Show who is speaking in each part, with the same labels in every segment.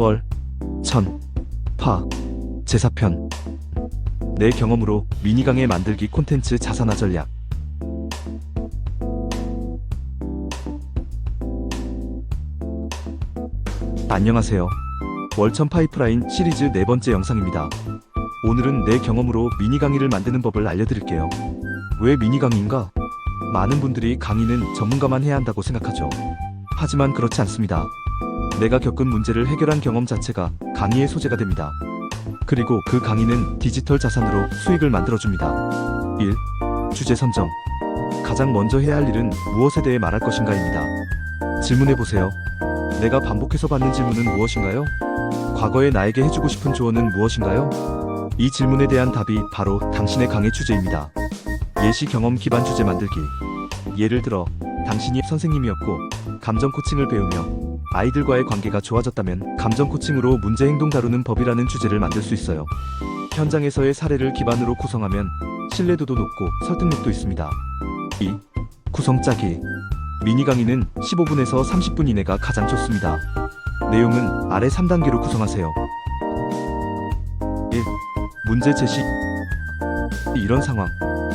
Speaker 1: 월, 천, 파, 제사편. 내 경험으로 미니 강의 만들기 콘텐츠 자산화 전략. 안녕하세요. 월천 파이프라인 시리즈 네 번째 영상입니다. 오늘은 내 경험으로 미니 강의를 만드는 법을 알려드릴게요. 왜 미니 강의인가? 많은 분들이 강의는 전문가만 해야 한다고 생각하죠. 하지만 그렇지 않습니다. 내가 겪은 문제를 해결한 경험 자체가 강의의 소재가 됩니다. 그리고 그 강의는 디지털 자산으로 수익을 만들어줍니다. 1. 주제 선정. 가장 먼저 해야 할 일은 무엇에 대해 말할 것인가입니다. 질문해보세요. 내가 반복해서 받는 질문은 무엇인가요? 과거에 나에게 해주고 싶은 조언은 무엇인가요? 이 질문에 대한 답이 바로 당신의 강의 주제입니다. 예시 경험 기반 주제 만들기. 예를 들어, 당신이 선생님이었고, 감정 코칭을 배우며 아이들과의 관계가 좋아졌다면 감정 코칭으로 문제 행동 다루는 법이라는 주제를 만들 수 있어요. 현장에서의 사례를 기반으로 구성하면 신뢰도도 높고 설득력도 있습니다. 2. 구성 짜기. 미니 강의는 15분에서 30분 이내가 가장 좋습니다. 내용은 아래 3단계로 구성하세요. 1. 문제 제시. 이런 상황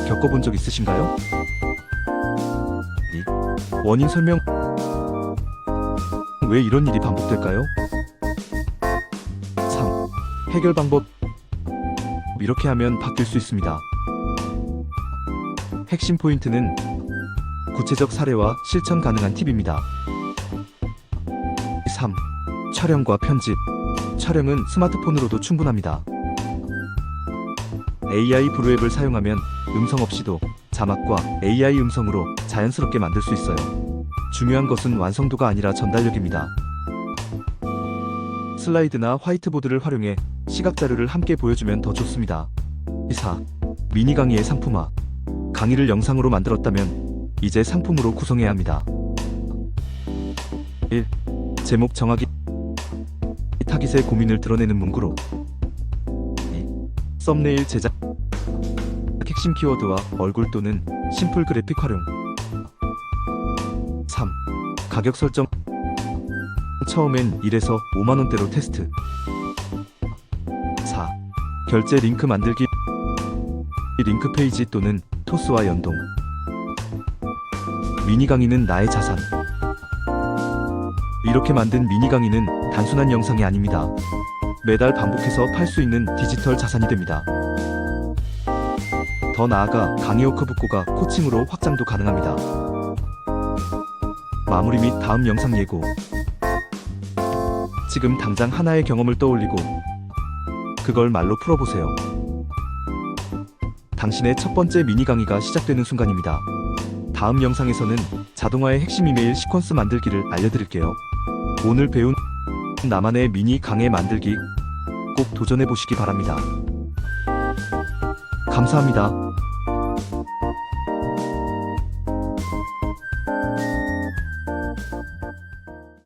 Speaker 1: 겪어본 적 있으신가요? 2. 원인 설명. 왜 이런 일이 반복될까요? 3. 해결 방법. 이렇게 하면 바뀔 수 있습니다. 핵심 포인트는 구체적 사례와 실천 가능한 팁입니다. 3. 촬영과 편집. 촬영은 스마트폰으로도 충분합니다. AI 브루앱을 사용하면 음성 없이도 자막과 AI 음성으로 자연스럽게 만들 수 있어요. 중요한 것은 완성도가 아니라 전달력입니다. 슬라이드나 화이트보드를 활용해 시각 자료를 함께 보여주면 더 좋습니다. 4. 미니 강의의 상품화. 강의를 영상으로 만들었다면 이제 상품으로 구성해야 합니다. 1. 제목 정하기. 타깃의 고민을 드러내는 문구로. 2. 썸네일 제작. 핵심 키워드와 얼굴 또는 심플 그래픽 활용. 3. 가격 설정. 처음엔 1에서 5만원대로 테스트. 4. 결제 링크 만들기. 링크 페이지 또는 토스와 연동. 미니 강의는 나의 자산. 이렇게 만든 미니 강의는 단순한 영상이 아닙니다. 매달 반복해서 팔 수 있는 디지털 자산이 됩니다. 더 나아가 강의 워크북과 코칭으로 확장도 가능합니다. 마무리 및 다음 영상 예고. 지금 당장 하나의 경험을 떠올리고 그걸 말로 풀어보세요. 당신의 첫 번째 미니 강의가 시작되는 순간입니다. 다음 영상에서는 자동화의 핵심 이메일 시퀀스 만들기를 알려드릴게요. 오늘 배운 나만의 미니 강의 만들기 꼭 도전해 보시기 바랍니다. 감사합니다.